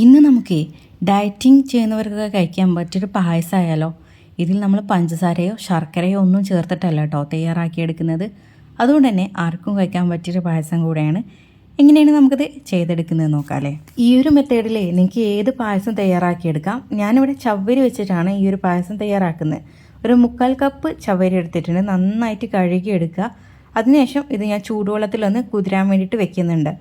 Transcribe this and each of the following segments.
ഇന്ന് നമുക്ക് ഡയറ്റിംഗ് ചെയ്യുന്നവർക്ക് കഴിക്കാൻ പറ്റിയൊരു പായസമായാലോ ഇതിൽ നമ്മൾ പഞ്ചസാരയോ ശർക്കരയോ ഒന്നും ചേർത്തിട്ടല്ല കേട്ടോ തയ്യാറാക്കിയെടുക്കുന്നത് അതുകൊണ്ട് തന്നെ ആർക്കും കഴിക്കാൻ പറ്റിയൊരു പായസം കൂടെയാണ്. എങ്ങനെയാണ് നമുക്കത് ചെയ്തെടുക്കുന്നത് നോക്കാം അല്ലേ ഈ ഒരു മെത്തേഡിൽ നിങ്ങൾക്ക് ഏത് പായസം തയ്യാറാക്കിയെടുക്കാം ഞാനിവിടെ ചവ്വരി വെച്ചിട്ടാണ് ഈ ഒരു പായസം തയ്യാറാക്കുന്നത്. ഒരു മുക്കാൽ കപ്പ് ചവ്വരി എടുത്തിട്ടുണ്ട്. നന്നായിട്ട് കഴുകിയെടുക്കുക അതിനുശേഷം ഇത് ഞാൻ ചൂടുവെള്ളത്തിലൊന്ന് കുതിരാൻ വേണ്ടിയിട്ട് വെക്കുന്നുണ്ട്.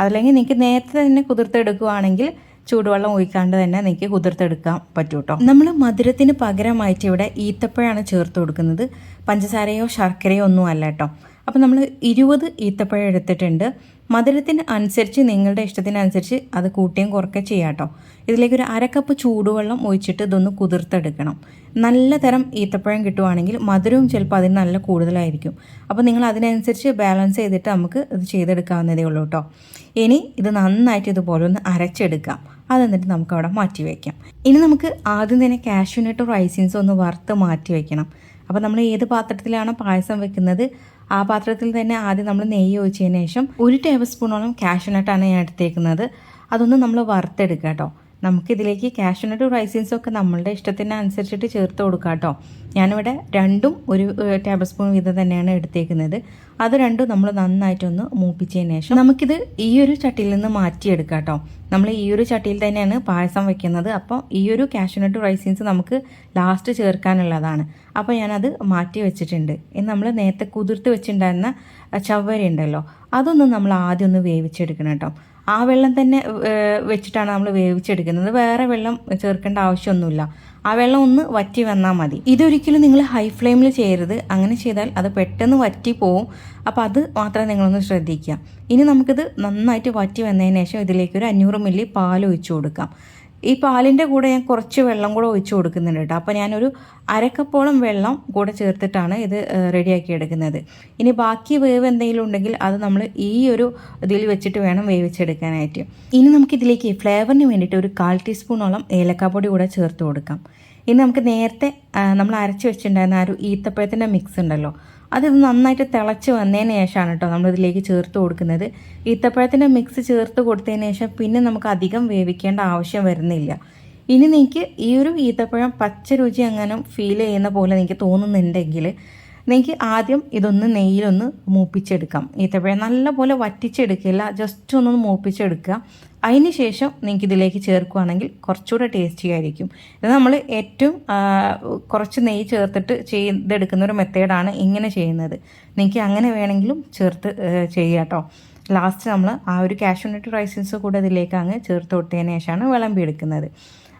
അതല്ലെങ്കിൽ നിങ്ങൾക്ക് നേരത്തെ തന്നെ കുതിർത്തെടുക്കുകയാണെങ്കിൽ ചൂടുവെള്ളം ഒഴിക്കാണ്ട് തന്നെ നിങ്ങൾക്ക് കുതിർത്തെടുക്കാൻ പറ്റും കേട്ടോ നമ്മൾ മധുരത്തിന് പകരമായിട്ട് ഇവിടെ ഈത്തപ്പഴമാണ് ചേർത്ത് കൊടുക്കുന്നത്. പഞ്ചസാരയോ ശർക്കരയോ ഒന്നും അല്ല കേട്ടോ. അപ്പോൾ നമ്മൾ ഇരുപത് ഈത്തപ്പഴം എടുത്തിട്ടുണ്ട്. മധുരത്തിന് അനുസരിച്ച് നിങ്ങളുടെ ഇഷ്ടത്തിനനുസരിച്ച് അത് കൂട്ടിയും കുറക്കുക ചെയ്യാം കേട്ടോ ഇതിലേക്ക് ഒരു അരക്കപ്പ് ചൂടുവെള്ളം ഒഴിച്ചിട്ട് ഇതൊന്ന് കുതിർത്തെടുക്കണം. നല്ല തരം ഈത്തപ്പഴം കിട്ടുവാണെങ്കിൽ മധുരവും ചിലപ്പോൾ അതിന് നല്ല കൂടുതലായിരിക്കും. അപ്പോൾ നിങ്ങൾ അതിനനുസരിച്ച് ബാലൻസ് ചെയ്തിട്ട് നമുക്ക് ഇത് ചെയ്തെടുക്കാവുന്നതേ ഉള്ളൂ കേട്ടോ ഇനി ഇത് നന്നായിട്ട് ഇതുപോലെ ഒന്ന് അരച്ചെടുക്കാം. അതെന്നിട്ട് നമുക്ക് അവിടെ മാറ്റി വയ്ക്കാം ഇനി നമുക്ക് ആദ്യം തന്നെ കാഷ്യൂനട്ട് റൈസിൻസ് ഒന്ന് വറുത്ത് മാറ്റി വയ്ക്കണം അപ്പോൾ നമ്മൾ ഏത് പാത്രത്തിലാണ് പായസം വെക്കുന്നത്? ആ പാത്രത്തിൽ തന്നെ ആദ്യം നമ്മൾ നെയ്യ് ഒഴിച്ചതിന് ശേഷം ഒരു ടേബിൾ സ്പൂണോളം കാഷ്യൂനട്ടാണ് ഞാൻ എടുത്തേക്കുന്നത്. അതൊന്ന് നമ്മൾ വറുത്തെടുക്കുക കേട്ടോ. നമുക്കിതിലേക്ക് കാഷ്യൂനട്ട് റൈസിൻസും ഒക്കെ നമ്മളുടെ ഇഷ്ടത്തിനനുസരിച്ചിട്ട് ചേർത്ത് കൊടുക്കാം കേട്ടോ. ഞാനിവിടെ രണ്ടും ഒരു ടേബിൾ സ്പൂൺ വീതം തന്നെയാണ് എടുത്തേക്കുന്നത്. അത് രണ്ടും നമ്മൾ നന്നായിട്ടൊന്ന് മൂപ്പിച്ചതിന് ശേഷം നമുക്കിത് ഈ ഒരു ചട്ടിയിൽ നിന്ന് മാറ്റിയെടുക്കാം കേട്ടോ. നമ്മൾ ഈ ഒരു ചട്ടിയിൽ തന്നെയാണ് പായസം വെക്കുന്നത്. അപ്പോൾ ഈ ഒരു കാഷ്യൂനട്ട് റൈസിൻസ് നമുക്ക് ലാസ്റ്റ് ചേർക്കാനുള്ളതാണ്. അപ്പോൾ ഞാനത് മാറ്റി വെച്ചിട്ടുണ്ട്. ഇനി നമ്മൾ നേരത്തെ കുതിർത്ത് വെച്ചിട്ടുണ്ടായിരുന്ന ചവ്വര ഉണ്ടല്ലോ അതൊന്ന് നമ്മൾ ആദ്യം ഒന്ന് വേവിച്ചെടുക്കണം കേട്ടോ. ആ വെള്ളം തന്നെ വെച്ചിട്ടാണ് നമ്മൾ വേവിച്ചെടുക്കുന്നത്. വേറെ വെള്ളം ചേർക്കേണ്ട ആവശ്യമൊന്നുമില്ല. ആ വെള്ളം ഒന്ന് വറ്റി വന്നാൽ മതി. ഇതൊരിക്കലും നിങ്ങൾ ഹൈ ഫ്ലെയിമിൽ ചെയ്യരുത്. അങ്ങനെ ചെയ്താൽ അത് പെട്ടെന്ന് വറ്റി പോവും. അപ്പോൾ അത് മാത്രം നിങ്ങളൊന്ന് ശ്രദ്ധിക്കുക. ഇനി നമുക്കിത് നന്നായിട്ട് വറ്റി വന്നതിന് ശേഷം ഇതിലേക്ക് ഒരു അഞ്ഞൂറ് മില്ലി പാൽ ഒഴിച്ചു കൊടുക്കാം. ഈ പാലിന്റെ കൂടെ ഞാൻ കുറച്ച് വെള്ളം കൂടെ ഒഴിച്ചു കൊടുക്കുന്നുണ്ട് കേട്ടോ. അപ്പോൾ ഞാനൊരു അരക്കപ്പോളം വെള്ളം കൂടെ ചേർത്തിട്ടാണ് ഇത് റെഡിയാക്കി എടുക്കുന്നത്. ഇനി ബാക്കി വേവ് എന്തെങ്കിലും ഉണ്ടെങ്കിൽ അത് നമ്മൾ ഈ ഒരു ഇതിൽ വെച്ചിട്ട് വേണം വേവിച്ചെടുക്കാനായിട്ട്. ഇനി നമുക്കിതിലേക്ക് ഫ്ലേവറിന് വേണ്ടിയിട്ട് ഒരു കാൽ ടീസ്പൂണോളം ഏലക്കാപ്പൊടി കൂടെ ചേർത്ത് കൊടുക്കാം. ഇനി നമുക്ക് നേരത്തെ നമ്മൾ അരച്ച് വെച്ചിട്ടുണ്ടായിരുന്ന ആ ഒരു ഈത്തപ്പഴത്തിന്റെ മിക്സ് ഉണ്ടല്ലോ അത് നന്നായിട്ട് തിളച്ച് വന്നതിന് ശേഷമാണ് കേട്ടോ നമ്മളിതിലേക്ക് ചേർത്ത് കൊടുക്കുന്നത്. ഈത്തപ്പഴത്തിന്റെ മിക്സ് ചേർത്ത് കൊടുത്തതിന് ശേഷം പിന്നെ നമുക്ക് അധികം വേവിക്കേണ്ട ആവശ്യം വരുന്നില്ല. ഇനി നിങ്ങൾക്ക് ഈ ഒരു ഈത്തപ്പഴം പച്ച രുചി അങ്ങനെ ഫീൽ ചെയ്യുന്ന പോലെ നിങ്ങൾക്ക് തോന്നുന്നുണ്ടെങ്കിൽ നിങ്ങൾക്ക് ആദ്യം ഇതൊന്ന് നെയ്യിലൊന്ന് മൂപ്പിച്ചെടുക്കാം. ഈത്തപ്പഴം നല്ലപോലെ വറ്റിച്ചെടുക്കില്ല. ജസ്റ്റ് ഒന്ന് മൂപ്പിച്ചെടുക്കുക. അതിന് ശേഷം നിങ്ങൾക്ക് ഇതിലേക്ക് ചേർക്കുകയാണെങ്കിൽ കുറച്ചുകൂടെ ടേസ്റ്റി ആയിരിക്കും. ഇത് നമ്മൾ ഏറ്റവും കുറച്ച് നെയ്യ് ചേർത്തിട്ട് ചെയ്തെടുക്കുന്ന ഒരു മെത്തേഡാണ് ഇങ്ങനെ ചെയ്യുന്നത്. നിങ്ങൾക്ക് അങ്ങനെ വേണമെങ്കിലും ചേർത്ത് ചെയ്യാം കേട്ടോ. ലാസ്റ്റ് നമ്മൾ ആ ഒരു കാഷ്യൂനട്ട് റൈസിൻസ് കൂടെ ഇതിലേക്ക് അങ്ങ് ചേർത്ത് കൊടുത്തതിന് ശേഷമാണ് വിളമ്പി എടുക്കുന്നത്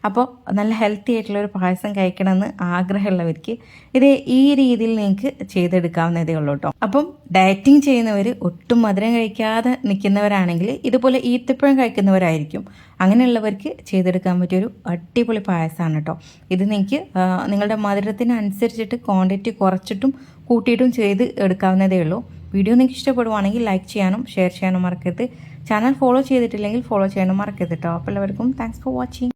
അപ്പോൾ നല്ല ഹെൽത്തി ആയിട്ടുള്ള ഒരു പായസം കഴിക്കണമെന്ന് ആഗ്രഹമുള്ളവർക്ക് ഇത് ഈ രീതിയിൽ നിങ്ങൾക്ക് ചെയ്തെടുക്കാവുന്നതേ ഉള്ളൂ കേട്ടോ അപ്പം ഡയറ്റിംഗ് ചെയ്യുന്നവർ ഒട്ടും മധുരം കഴിക്കാതെ നിൽക്കുന്നവരാണെങ്കിൽ ഇതുപോലെ ഈത്തപ്പഴം കഴിക്കുന്നവരായിരിക്കും. അങ്ങനെയുള്ളവർക്ക് ചെയ്തെടുക്കാൻ പറ്റിയൊരു അടിപൊളി പായസമാണ് കേട്ടോ ഇത് നിങ്ങൾക്ക് നിങ്ങളുടെ മധുരത്തിനനുസരിച്ചിട്ട് ക്വാണ്ടിറ്റി കുറച്ചിട്ടും കൂട്ടിയിട്ടും ചെയ്ത് എടുക്കാവുന്നതേ ഉള്ളൂ. വീഡിയോ നിങ്ങൾക്ക് ഇഷ്ടപ്പെടുവാണെങ്കിൽ ലൈക്ക് ചെയ്യാനും ഷെയർ ചെയ്യാനും മറക്കരുത്. ചാനൽ ഫോളോ ചെയ്തിട്ടില്ലെങ്കിൽ ഫോളോ ചെയ്യാനും മറക്കരുത് കേട്ടോ അപ്പോൾ എല്ലാവർക്കും താങ്ക്സ് ഫോർ വാച്ചിങ്